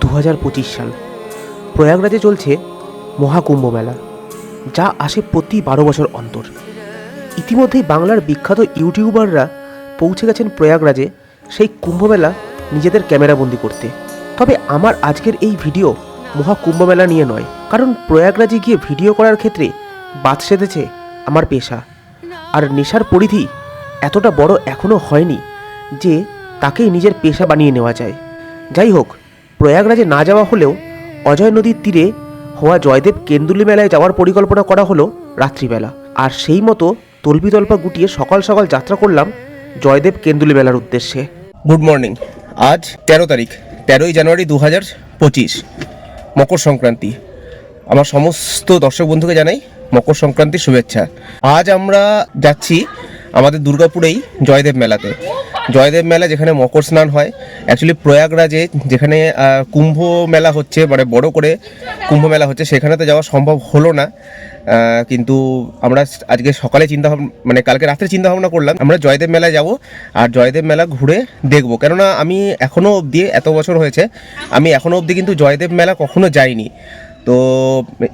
দু হাজার পঁচিশ সাল। প্রয়াগরাজে চলছে মহাকুম্ভ মেলা, যা আসে প্রতি বারো বছর অন্তর। ইতিমধ্যেই বাংলার বিখ্যাত ইউটিউবাররা পৌঁছে গেছেন প্রয়াগরাজে সেই কুম্ভমেলা নিজেদের ক্যামেরাবন্দি করতে। তবে আমার আজকের এই ভিডিও মহাকুম্ভ মেলা নিয়ে নয়, কারণ প্রয়াগরাজে গিয়ে ভিডিও করার ক্ষেত্রে বাদ সেধেছে আমার পেশা। আর নেশার পরিধি এতটা বড় এখনও হয়নি যে তাকেই নিজের পেশা বানিয়ে নেওয়া যায়। যাই হোক প্রয়াগরাজে না যাওয়া হলেও অজয় নদীর তীরে হওয়া জয়দেব কেন্দুলি মেলায় যাওয়ার পরিকল্পনা করা হলো রাত্রিবেলা। আর সেই মতো তল্পিতল্পা গুটিয়ে সকাল সকাল যাত্রা করলাম জয়দেব কেন্দুলি মেলার উদ্দেশ্যে। গুড মর্নিং আজ তেরো তারিখ, তেরোই জানুয়ারি দু হাজার পঁচিশ, মকর সংক্রান্তি। আমার সমস্ত দর্শক বন্ধুকে জানাই মকর সংক্রান্তির শুভেচ্ছা। আজ আমরা যাচ্ছি আমাদের দুর্গাপুরেই জয়দেব মেলাতে। জয়দেব মেলা যেখানে মকর স্নান হয় অ্যাকচুয়ালি প্রয়াগরাজে যেখানে কুম্ভ মেলা হচ্ছে মানে বড় করে কুম্ভ মেলা হচ্ছে সেখানে তো যাওয়া সম্ভব হলো না। কিন্তু আমরা আজকে সকালে চিন্তা মানে কালকে রাত্রে চিন্তা ভাবনা করলাম, আমরা জয়দেব মেলায় যাব আর জয়দেব মেলা ঘুরে দেখব। কেননা আমি এখনও অবধি, এত বছর হয়েছে, আমি এখনও অবধি কিন্তু জয়দেব মেলা কখনো যাইনি। তো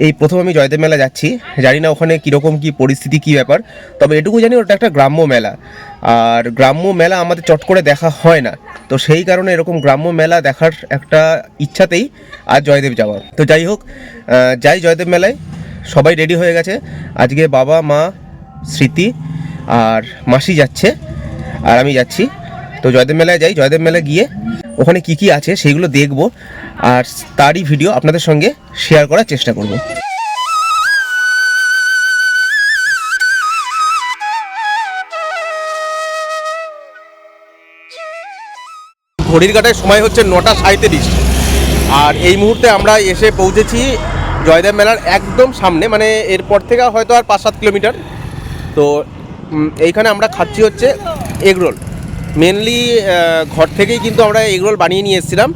এই প্রথম আমি জয়দেব মেলা যাচ্ছি। জানি না ওখানে কীরকম কী পরিস্থিতি, কী ব্যাপার। তবে এটুকু জানি ওটা একটা গ্রাম্য মেলা। আর গ্রাম্য মেলা আমাদের চট করে দেখা হয় না। তো সেই কারণে এরকম গ্রাম্য মেলা দেখার একটা ইচ্ছাতেই আজ জয়দেব যাওয়া। তো যাই হোক যাই জয়দেব মেলায়। সবাই রেডি হয়ে গেছে। আজকে বাবা, মা, স্মৃতি আর মাসি যাচ্ছে। আর আমি যাচ্ছি। তো জয়দেব মেলায় যাই। জয়দেব মেলায় গিয়ে ওখানে কি কি আছে সেইগুলো দেখব আর তারই ভিডিও আপনাদের সঙ্গে শেয়ার করার চেষ্টা করব। ঘড়ির কাটায় সময় হচ্ছে নটা সাঁত্রিশ আর এই মুহূর্তে আমরা এসে পৌঁছেছি জয়দেব মেলার একদম সামনে মানে এরপর থেকে হয়তো আর পাঁচ সাত কিলোমিটার। তো এইখানে আমরা খাচ্ছি হচ্ছে এগরোল মেনলি ঘর থেকেই কিন্তু আমরা এগরোল বানিয়ে নিয়ে এসেছিলাম।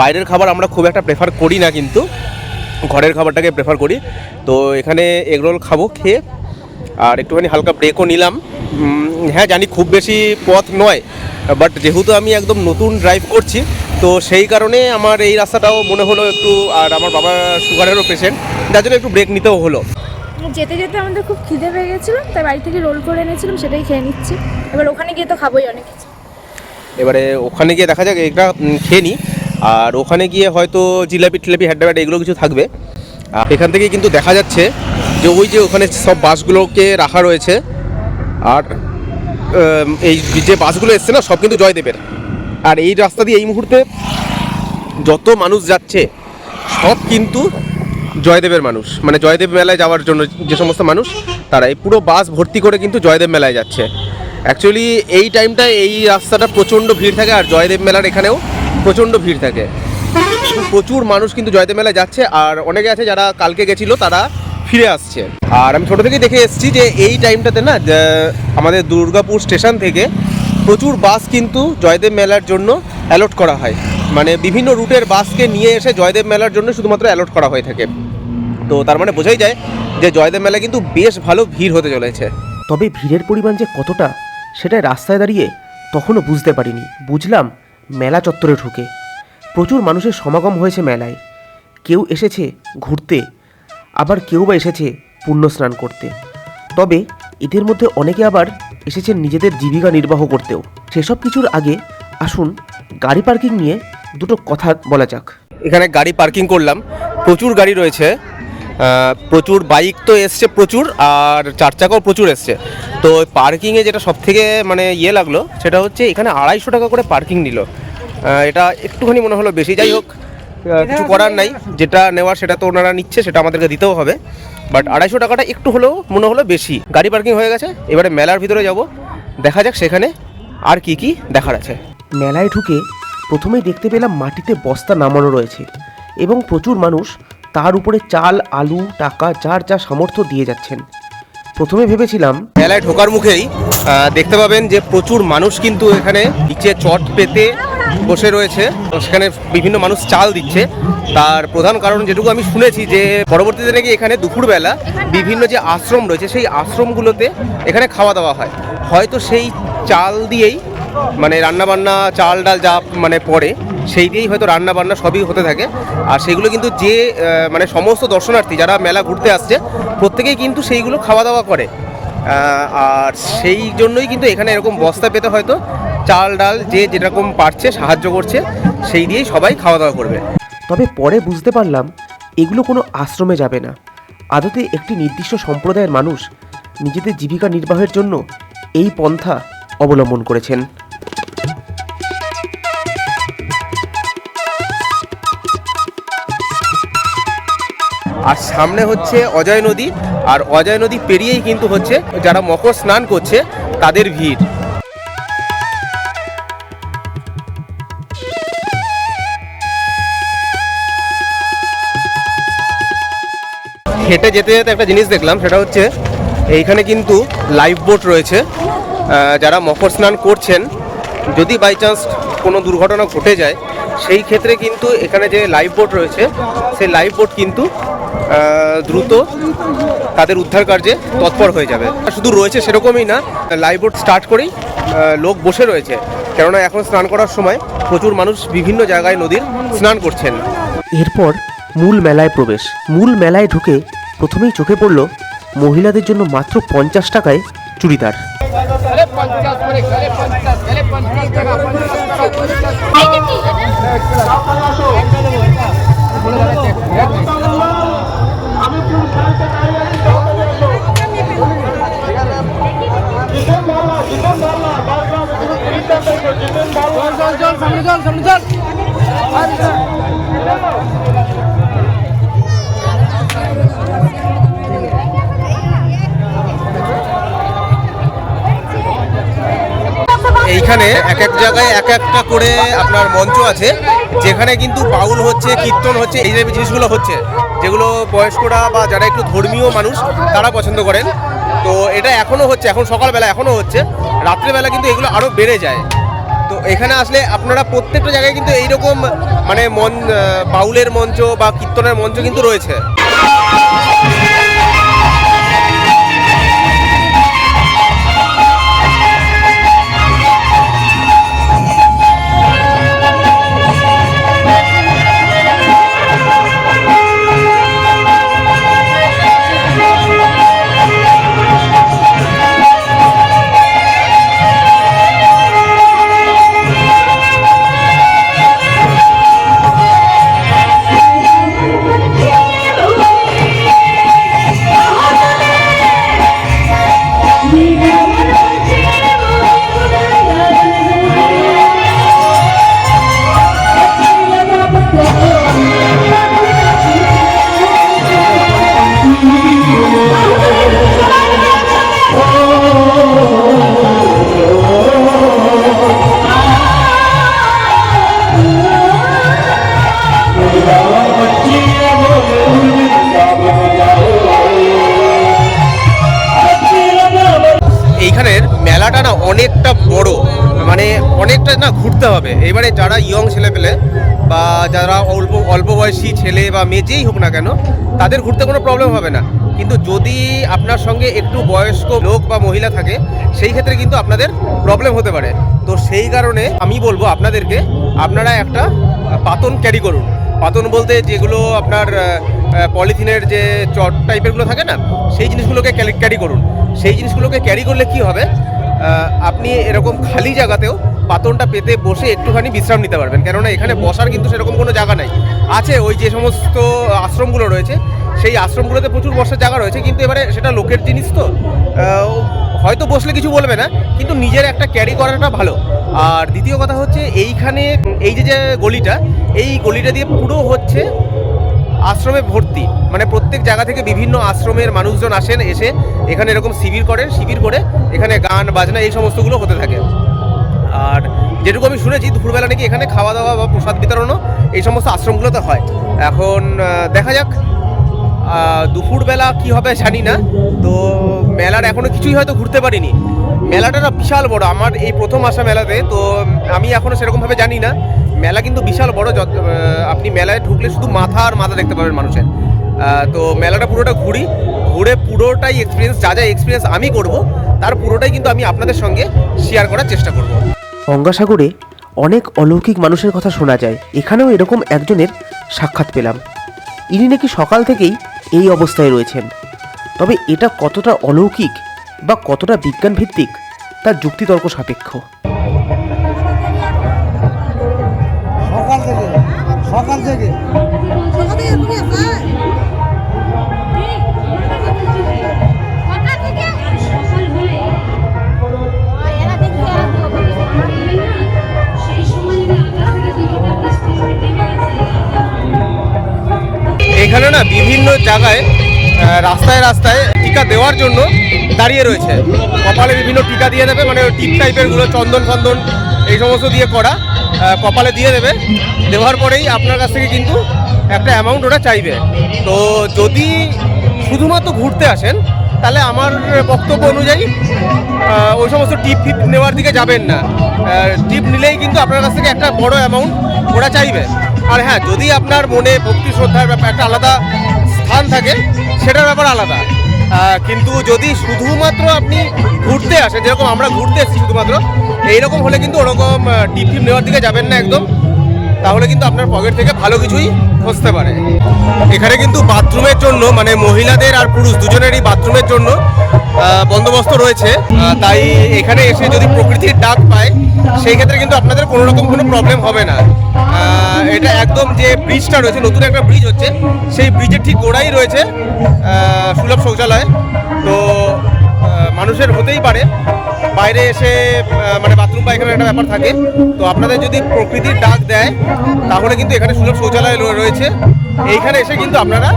বাইরের খাবার আমরা খুব একটা প্রেফার করি না কিন্তু। ঘরের খাবারটাকে প্রেফার করি। তো এখানে এগরোল খাব, খেয়ে। আর একটুখানি হালকা ব্রেকও নিলাম। হ্যাঁ জানি খুব বেশি পথ নয় বাট যেহেতু আমি একদম নতুন ড্রাইভ করছি, তো সেই কারণে আমার এই রাস্তাটাও মনে হলো একটু, আর আমার বাবা সুগারেরও পেশেন্ট যার জন্য একটু ব্রেক নিতেও হলো। যেতে যেতে আমাদের খুব খিদে পেয়ে গেছিল, তাই বাড়ি থেকে রোল করে এনেছিলাম, সেটাই খেয়ে নিচ্ছি। এবার ওখানে গিয়ে তো খাবোই অনেক কিছু। এবারে ওখানে গিয়ে দেখা যাক এটা খেয়ে নিই আর ওখানে গিয়ে হয়তো জিলাপি টিলাপি হ্যাড্ডা এগুলো কিছু থাকবে। আর এখান থেকে কিন্তু দেখা যাচ্ছে যে ওই যে ওখানে সব বাসগুলোকে রাখা রয়েছে। আর এই যে বাসগুলো এসছে না, সব কিন্তু জয়দেবের। আর এই রাস্তা দিয়ে এই মুহূর্তে যত মানুষ যাচ্ছে, সব কিন্তু জয়দেবের মানুষ। মানে জয়দেব মেলায় যাওয়ার জন্য যে সমস্ত মানুষ, তারা এই পুরো বাস ভর্তি করে কিন্তু জয়দেব মেলায় যাচ্ছে। অ্যাকচুয়ালি এই টাইমটায় এই রাস্তাটা প্রচণ্ড ভিড় থাকে আর জয়দেব মেলার এখানেও প্রচণ্ড ভিড় থাকে। প্রচুর মানুষ কিন্তু জয়দেব মেলায় যাচ্ছে আর অনেকে আছে যারা কালকে গেছিল, তারা ফিরে আসছে। আর আমি ছোটো থেকেই দেখে এসেছি যে এই টাইমটাতে না আমাদের দুর্গাপুর স্টেশন থেকে প্রচুর বাস কিন্তু জয়দেব মেলার জন্য অ্যালট করা হয়। মানে বিভিন্ন রুটের বাসকে নিয়ে এসে জয়দেব মেলার জন্য শুধুমাত্র অ্যালট করা হয়ে থাকে। তো তার মানে বোঝাই যায় যে জয়দেব মেলা কিন্তু বেশ ভালো ভিড় হতে চলেছে। তবে ভিড়ের পরিমাণ যে কতটা, সেটা রাস্তায় দাঁড়িয়ে তখনও বুঝতে পারিনি। বুঝলাম মেলা চত্বরে ঢুকে। প্রচুর মানুষের সমাগম হয়েছে মেলায়। কেউ এসেছে ঘুরতে, আবার কেউ বা এসেছে পুণ্য স্নান করতে। তবে এদের মধ্যে অনেকে আবার এসেছেন নিজেদের জীবিকা নির্বাহ করতেও। সেসব কিছুর আগে আসুন গাড়ি পার্কিং নিয়ে দুটো কথা বলা যাক। এখানে গাড়ি পার্কিং করলাম। প্রচুর গাড়ি রয়েছে। প্রচুর বাইক তো এসছে প্রচুর আর চার চাকাও প্রচুর এসছে। তো পার্কিংয়ে যেটা সব থেকে মানে ইয়ে লাগল সেটা হচ্ছে এখানে আড়াইশো টাকা করে পার্কিং নিল। এটা একটুখানি মনে হলো বেশি যাই হোক। কিছু করার নাই। যেটা নেওয়ার সেটা তো ওনারা নিচ্ছে সেটা আমাদেরকে দিতেও হবে। বাট আড়াইশো টাকাটা একটু হলেও মনে হলো বেশি। গাড়ি পার্কিং হয়ে গেছে এবারে মেলার ভিতরে যাব। দেখা যাক সেখানে আর কি কি দেখার আছে। মেলায় ঢুকে প্রথমেই দেখতে পেলাম মাটিতে বস্তা নামানো রয়েছে এবং প্রচুর মানুষ তার উপরে চাল, আলু, টাকা, যার যা সামর্থ্য দিয়ে যাচ্ছেন। প্রথমে ভেবেছিলাম মেলায় ঢোকার মুখেই দেখতে পাবেন যে প্রচুর মানুষ কিন্তু এখানে নিচে চট পেতে বসে রয়েছে। সেখানে বিভিন্ন মানুষ চাল দিচ্ছে। তার প্রধান কারণ যেটুকু আমি শুনেছি যে, পরবর্তীতে নাকি এখানে দুপুরবেলা বিভিন্ন যে আশ্রম রয়েছে, সেই আশ্রমগুলোতে এখানে খাওয়া দাওয়া হয়। হয়তো সেই চাল দিয়েই মানে রান্নাবান্না, চাল ডাল যা মানে পড়ে, সেই দিয়েই হয়তো রান্না বান্না সবই হতে থাকে। আর সেগুলো কিন্তু যে মানে সমস্ত দর্শনার্থী যারা মেলা ঘুরতে আসছে, প্রত্যেকেই কিন্তু সেইগুলো খাওয়া দাওয়া করে আর সেই জন্যই কিন্তু এখানে এরকম বস্তা পেতে হয়তো চাল, ডাল যে যেরকম পারছে, সাহায্য করছে, সেই দিয়েই সবাই খাওয়া দাওয়া করবে। তবে পরে বুঝতে পারলাম, এগুলো কোনো আশ্রমে যাবে না। আদতে একটি নির্দিষ্ট সম্প্রদায়ের মানুষ নিজেদের জীবিকা নির্বাহের জন্য এই পন্থা অবলম্বন করেছেন। আর সামনে হচ্ছে অজয় নদী, আর অজয় নদী পেরিয়েই কিন্তু হচ্ছে যারা মকর স্নান করছে, তাদের ভিড়। হেঁটে যেতে যেতে একটা জিনিস দেখলাম, সেটা হচ্ছে এইখানে কিন্তু লাইফ বোট রয়েছে যারা মকর স্নান করছেন। যদি বাই চান্স কোনো দুর্ঘটনা ঘটে যায়, সেই ক্ষেত্রে কিন্তু এখানে যে লাইফ বোট রয়েছে, সেই লাইফ বোট কিন্তু দ্রুত তাদের উদ্ধার কার্যে তৎপর হয়ে যাবে। শুধু রয়েছে সেরকমই না লাইফ বোট স্টার্ট করেই লোক বসে রয়েছে। কেননা এখন স্নান করার সময় প্রচুর মানুষ বিভিন্ন জায়গায় নদীর স্নান করছেন। এরপর মূল মেলায় প্রবেশ। মূল মেলায় ঢুকে প্রথমেই চোখে পড়ল মহিলাদের জন্য মাত্র পঞ্চাশ টাকায় চুড়িদার। এইখানে এক এক জায়গায় এক একটা করে আপনার মঞ্চ আছে, যেখানে কিন্তু বাউল হচ্ছে, কীর্তন হচ্ছে, এই টাইপের জিনিসগুলো হচ্ছে, যেগুলো বয়স্করা বা যারা একটু ধর্মীয় মানুষ, তারা পছন্দ করেন। তো এটা এখনও হচ্ছে, এখন সকালবেলা এখনও হচ্ছে, রাত্রেবেলা কিন্তু এগুলো আরও বেড়ে যায়। তো এখানে আসলে আপনারা প্রত্যেকটা জায়গায় কিন্তু এইরকম মানে মন বাউলের মঞ্চ বা কীর্তনের মঞ্চ কিন্তু রয়েছে। না, ঘুরতে হবে। এবারে যারা ইয়ং ছেলে পেলে বা যারা অল্প অল্প বয়সী ছেলে বা মেয়ে যেই হোক না কেন, তাদের ঘুরতে কোনো প্রবলেম হবে না। কিন্তু যদি আপনার সঙ্গে একটু বয়স্ক লোক বা মহিলা থাকে, সেই ক্ষেত্রে কিন্তু আপনাদের প্রবলেম হতে পারে। তো সেই কারণে আমি বলব আপনাদেরকে, আপনারা একটা পাতন ক্যারি করুন। পাতন বলতে যেগুলো আপনার পলিথিনের যে চট টাইপেরগুলো থাকে না, সেই জিনিসগুলোকে ক্যারি করুন। সেই জিনিসগুলোকে ক্যারি করলে কি হবে? আপনি এরকম খালি জায়গাতেও পাতনটা পেতে বসে একটুখানি বিশ্রাম নিতে পারবেন। কেননা এখানে বসার কিন্তু সেরকম কোনো জায়গা নাই। আছে ওই যে সমস্ত আশ্রমগুলো রয়েছে, সেই আশ্রমগুলোতে প্রচুর বসার জায়গা রয়েছে, কিন্তু এবারে সেটা লোকের জিনিস তো হয়তো বসলে কিছু বলবে না, কিন্তু নিজের একটা ক্যারি করাটা ভালো। আর দ্বিতীয় কথা হচ্ছে এইখানে এই যে যে গলিটা, এই গলিটা দিয়ে পুরো হচ্ছে আশ্রমে ভর্তি। মানে প্রত্যেক জায়গা থেকে বিভিন্ন আশ্রমের মানুষজন আসেন, এসে এখানে এরকম শিবির করেন, শিবির করে এখানে গান, বাজনা এই সমস্তগুলো হতে থাকে। আর যেটুকু আমি শুনেছি, দুপুরবেলা নাকি এখানে খাওয়া দাওয়া বা প্রসাদ বিতরণও এই সমস্ত আশ্রমগুলোতে হয়। এখন দেখা যাক দুপুরবেলা কি হবে জানি না। তো মেলার এখনও কিছুই হয়তো ঘুরতে পারিনি। মেলাটা না বিশাল বড়, আমার এই প্রথম আসা মেলাতে, তো আমি এখনও সেরকমভাবে জানি না। মেলা কিন্তু বিশাল বড়, যত- আপনি মেলায় ঢুকলে শুধু মাথা আর মাথা দেখতে পাবেন মানুষের। তো মেলাটা পুরোটা ঘুরি, ঘুরে পুরোটাই এক্সপিরিয়েন্স যা যা এক্সপিরিয়েন্স আমি করব, তার পুরোটাই কিন্তু আমি আপনাদের সঙ্গে শেয়ার করার চেষ্টা করব। গঙ্গাসাগরে অনেক অলৌকিক মানুষের কথা শোনা যায়। এখানেও এরকম একজনের সাক্ষাৎ পেলাম। ইনি নাকি সকাল থেকেই এই অবস্থায় রয়েছেন। তবে এটা কতটা অলৌকিক বা কতটা বিজ্ঞানভিত্তিক তার যুক্তিতর্ক সাপেক্ষ। সকাল থেকে সকাল থেকে। জায়গায় রাস্তায় রাস্তায় টিকা দেওয়ার জন্য দাঁড়িয়ে রয়েছে। কপালে বিভিন্ন টিকা দিয়ে দেবে মানে টিপ টাইপেরগুলো, চন্দন ফন্দন, এই সমস্ত দিয়ে করা কপালে দিয়ে দেবে। দেওয়ার পরেই আপনার কাছ থেকে কিন্তু একটা অ্যামাউন্ট ওরা চাইবে। তো যদি শুধুমাত্র ঘুরতে আসেন, তাহলে আমার বক্তব্য অনুযায়ী ওই সমস্ত টিপ ফিপ নেওয়ার দিকে যাবেন না। টিপ নিলেই কিন্তু আপনার কাছ থেকে একটা বড় অ্যামাউন্ট ওরা চাইবে। আর হ্যাঁ যদি আপনার মনে ভক্তি, শ্রদ্ধার ব্যাপার, একটা আলাদা স্থান থাকে, সেটার ব্যাপার আলাদা। কিন্তু যদি শুধুমাত্র আপনি ঘুরতে আসেন, যেরকম আমরা ঘুরতে এসেছি শুধুমাত্র, এইরকম হলে কিন্তু ওরকম টিপ নেওয়ার দিকে যাবেন না একদম। তাহলে কিন্তু আপনার পকেট থেকে ভালো কিছুই খসতে পারে। এখানে কিন্তু বাথরুমের জন্য মানে মহিলাদের আর পুরুষ দুজনেরই বাথরুমের জন্য বন্দোবস্ত রয়েছে। তাই এখানে এসে যদি প্রকৃতির ডাক পায়, সেই ক্ষেত্রে কিন্তু আপনাদের কোনো রকম কোনো প্রবলেম হবে না। এটা একদম যে ব্রিজটা রয়েছে, নতুন একটা ব্রিজ হচ্ছে, সেই ব্রিজের ঠিক গোড়াই রয়েছে সুলভ শৌচালয়। তো মানুষের হতেই পারে। বাইরে এসে মানে বাথরুম পায়খানার একটা ব্যাপার থাকে। তো আপনাদের যদি প্রকৃতির ডাক দেয়, তাহলে কিন্তু এখানে সুলভ শৌচালয় রয়েছে। এইখানে এসে কিন্তু আপনারা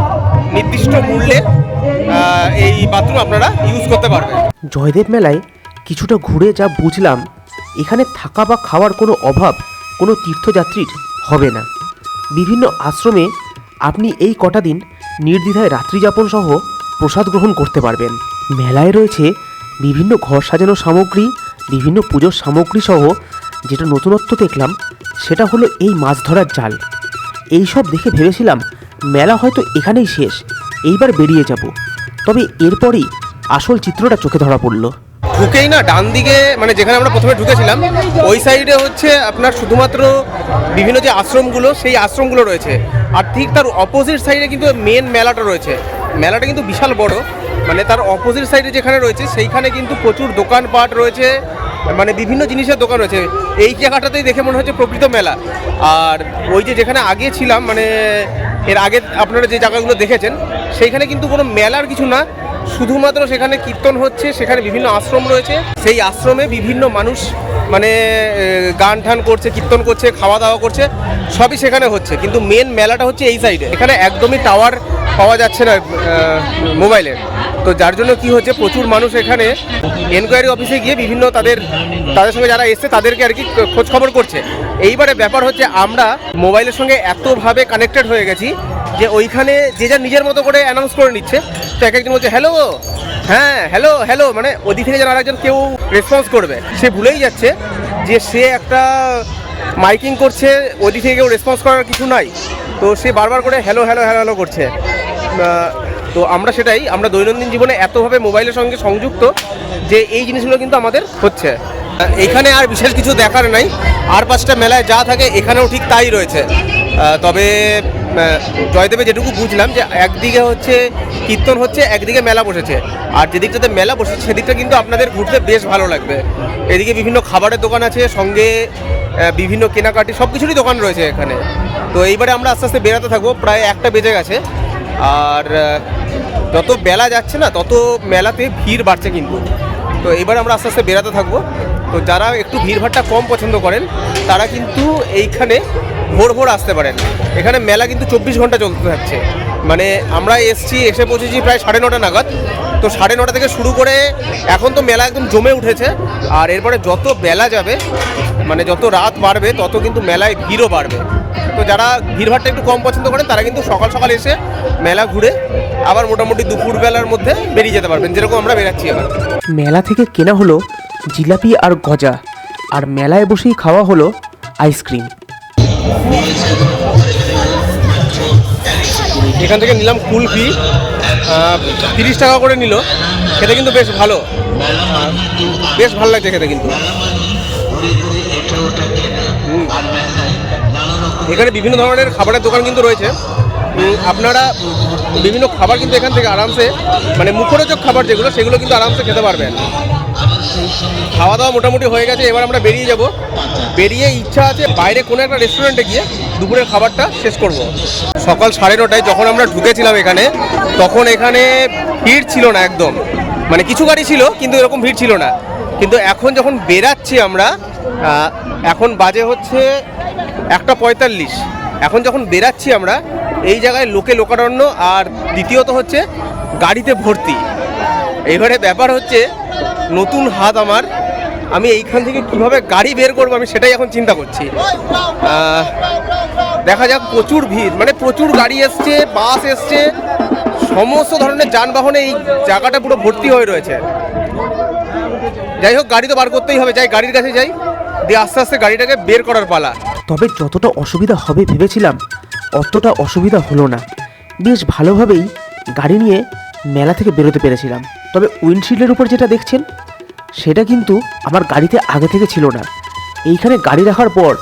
নির্দিষ্ট মূল্যে এই বাথরুম আপনারা ইউজ করতে পারবেন। জয়দেব মেলায় কিছুটা ঘুরে যা বুঝলাম, এখানে থাকা বা খাওয়ার কোনো অভাব কোনো তীর্থযাত্রীর হবে না। বিভিন্ন আশ্রমে আপনি এই কটা দিন নির্দ্বিধায় রাত্রিযাপন সহ প্রসাদ গ্রহণ করতে পারবেন। মেলায় রয়েছে বিভিন্ন ঘর সাজানোর সামগ্রী, বিভিন্ন পুজোর সামগ্রী সহ যেটা নতুনত্ব দেখলাম, সেটা হলো এই মাছ ধরার জাল। এইসব দেখে ভেবেছিলাম মেলা হয়তো এখানেই শেষ, এইবার বেরিয়ে যাব। তবে এরপরই আসল চিত্রটা চোখে ধরা পড়ল। ঢুকেই না, ডান দিকে মানে যেখানে আমরা প্রথমে ঢুকেছিলাম, ওই সাইডে হচ্ছে আপনার শুধুমাত্র বিভিন্ন যে আশ্রমগুলো, সেই আশ্রমগুলো রয়েছে। আর ঠিক তার অপোজিট সাইডে কিন্তু মেন মেলাটা রয়েছে। মেলাটা কিন্তু বিশাল বড়। মানে তার অপোজিট সাইডে যেখানে রয়েছে, সেইখানে কিন্তু প্রচুর দোকানপাট রয়েছে মানে বিভিন্ন জিনিসের দোকান রয়েছে। এই জায়গাটাতেই দেখে মনে হচ্ছে প্রকৃত মেলা। আর ওই যে যেখানে আগে ছিলাম মানে এর আগে আপনারা যে জায়গাগুলো দেখেছেন, সেইখানে কিন্তু কোনো মেলার কিছু না। শুধুমাত্র সেখানে কীর্তন হচ্ছে, সেখানে বিভিন্ন আশ্রম রয়েছে। সেই আশ্রমে বিভিন্ন মানুষ মানে গান টান করছে, কীর্তন করছে, খাওয়া দাওয়া করছে, সবই সেখানে হচ্ছে। কিন্তু মেন মেলাটা হচ্ছে এই সাইডে এখানে একদমই টাওয়ার পাওয়া যাচ্ছে না মোবাইলের তো যার জন্য কি হচ্ছে, প্রচুর মানুষ এখানে এনকোয়ারি অফিসে গিয়ে বিভিন্ন তাদের তাদের সঙ্গে যারা এসছে তাদেরকে আর কি খোঁজ খবর করছে। এইবারে ব্যাপার হচ্ছে আমরা মোবাইলের সঙ্গে এতভাবে কানেক্টেড হয়ে গেছি যে ওইখানে যে যার নিজের মতো করে অ্যানাউন্স করে নিচ্ছে। তো এক একজন বলছে হ্যালো হ্যাঁ হ্যালো হ্যালো মানে ওদিক থেকে যেন আরেকজন কেউ রেসপন্স করবে। সে ভুলেই যাচ্ছে যে সে একটা মাইকিং করছে, ওদিক থেকে কেউ রেসপন্স করার কিছু নাই। তো সে বারবার করে হ্যালো হ্যালো হ্যালো হ্যালো করছে। তো আমরা সেটাই, আমরা দৈনন্দিন জীবনে এতভাবে মোবাইলের সঙ্গে সংযুক্ত যে এই জিনিসগুলো কিন্তু আমাদের হচ্ছে। এখানে আর বিশেষ কিছু দেখার নাই। আর পাঁচটা মেলায় যা থাকে, এখানেও ঠিক তাই রয়েছে। তবে জয়দেবে যেটুকু বুঝলাম যে একদিকে হচ্ছে কীর্তন হচ্ছে, একদিকে মেলা বসেছে। আর যেদিকটাতে মেলা বসেছে সেদিকটা কিন্তু আপনাদের ঘুরতে বেশ ভালো লাগবে। এদিকে বিভিন্ন খাবারের দোকান আছে, সঙ্গে বিভিন্ন কেনাকাটি সব কিছুরই দোকান রয়েছে এখানে। তো এইবারে আমরা আস্তে আস্তে বেরাতে থাকব। প্রায় একটা বেজে গেছে। আর যত বেলা যাচ্ছে না, তত মেলাতে ভিড় বাড়ছে কিন্তু। তো এবার আমরা আস্তে আস্তে বেরাতে থাকব। তো যারা একটু ভিড়ভাড়টা কম পছন্দ করেন, তারা কিন্তু এইখানে ভোর ভোর আসতে পারেন। এখানে মেলা কিন্তু চব্বিশ ঘণ্টা চলতে থাকছে। মানে আমরা এসছি, এসে পৌঁছেছি প্রায় সাড়ে নটা নাগাদ। তো সাড়ে নটা থেকে শুরু করে এখন তো মেলা একদম জমে উঠেছে। আর এরপরে যত বেলা যাবে মানে যত রাত বাড়বে, তত কিন্তু মেলায় ভিড়ও বাড়বে। তো যারা ভিড়ভাড়টা একটু কম পছন্দ করেন তারা কিন্তু সকাল সকাল এসে মেলা ঘুরে আবার মোটামুটি দুপুরবেলার মধ্যে বেরিয়ে যেতে পারবেন যেরকম আমরা বেরাচ্ছি এবার। মেলা থেকে কেনা হলো জিলাপি আর গজা আর মেলায় বসেই খাওয়া হলো আইসক্রিম। এখান থেকে নিলাম কুলফি তিরিশ টাকা করে নিল খেতে কিন্তু বেশ ভালো। বেশ ভালো লাগছে খেতে কিন্তু। এখানে বিভিন্ন ধরনের খাবারের দোকান কিন্তু রয়েছে। আপনারা বিভিন্ন খাবার কিন্তু এখান থেকে আরামসে মানে মুখরোচক খাবার যেগুলো, সেগুলো কিন্তু আরামসে খেতে পারবেন। খাওয়া দাওয়া মোটামুটি হয়ে গেছে, এবার আমরা বেরিয়ে যাব। বেরিয়ে ইচ্ছা আছে বাইরে কোনো একটা রেস্টুরেন্টে গিয়ে দুপুরের খাবারটা শেষ করব। সকাল সাড়ে নটায় যখন আমরা ঢুকেছিলাম এখানে, তখন এখানে ভিড় ছিল না একদম। মানে কিছু গাড়ি ছিল, কিন্তু এরকম ভিড় ছিল না। কিন্তু এখন যখন বেরাচ্ছি আমরা এখন বাজে হচ্ছে একটা পঁয়তাল্লিশ। এখন যখন বেরাচ্ছি আমরা, এই জায়গায় লোকে লোকারণ্য আর দ্বিতীয়ত হচ্ছে গাড়িতে ভর্তি। এবারে ব্যাপার হচ্ছে নতুন হাত আমার, আমি এইখান থেকে কীভাবে গাড়ি বের করব আমি সেটাই এখন চিন্তা করছি। দেখা যাক, প্রচুর ভিড় মানে প্রচুর গাড়ি এসছে, বাস এসছে, সমস্ত ধরনের যানবাহনে এই জায়গাটা পুরো ভর্তি হয়ে রয়েছে। যাই হোক, গাড়ি তো বার করতেই হবে, যাই, গাড়ির কাছে যাই, দিয়ে আস্তে আস্তে গাড়িটাকে বের করার পালা। তবে যতটা অসুবিধা হবে ভেবেছিলাম, অতটা অসুবিধা হলো না। বেশ ভালোভাবেই গাড়ি নিয়ে মেলা থেকে বেরোতে পেরেছিলাম। তবে উইন্ডশিল্ডের উপর যেটা দেখছেন, সেটা কিন্তু আমার গাড়িতে আগে থেকে ছিল না। এইখানে গাড়ি রাখার পর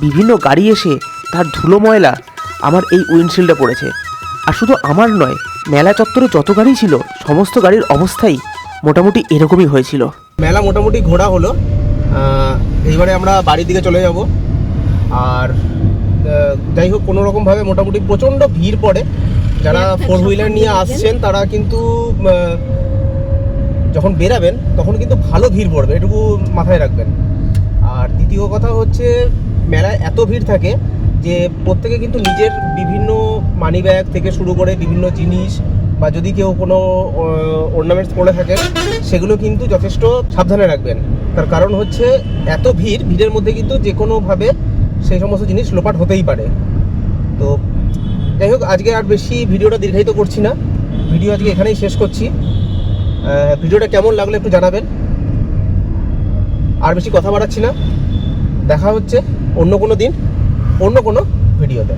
বিভিন্ন গাড়ি এসে তার ধুলো ময়লা আমার এই উইন্ডশিল্ডে পড়েছে। আর শুধু আমার নয়, মেলা চত্বরে যত গাড়ি ছিল, সমস্ত গাড়ির অবস্থাই মোটামুটি এরকমই হয়েছিল। মেলা মোটামুটি ঘোরা হলো। এইবারে আমরা বাড়ির দিকে চলে যাব। আর যাই হোক কোনো রকমভাবে মোটামুটি প্রচণ্ড ভিড় পড়ে। যারা ফোর হুইলার নিয়ে আসছেন তারা কিন্তু যখন বেরাবেন তখন কিন্তু ভালো ভিড় পড়বে এটুকু মাথায় রাখবেন। আর দ্বিতীয় কথা হচ্ছে মেলায় এত ভিড় থাকে যে প্রত্যেকে কিন্তু নিজের বিভিন্ন মানি ব্যাগ থেকে শুরু করে বিভিন্ন জিনিস বা যদি কেউ কোনো অর্নামেন্টস পরে থাকেন সেগুলো কিন্তু যথেষ্ট সাবধানে রাখবেন। তার কারণ হচ্ছে এত ভিড় ভিড়ের মধ্যে কিন্তু যে কোনোভাবে সেই সমস্ত জিনিস লোপাট হতেই পারে। তো যাই হোক, আজকে আর বেশি ভিডিওটা দীর্ঘায়িত করছি না। ভিডিও আজকে এখানেই শেষ করছি। ভিডিওটা কেমন লাগল একটু জানাবেন। আর বেশি কথা বাড়াচ্ছি না। দেখা হচ্ছে অন্য কোনো দিন, অন্য কোনো ভিডিওতে।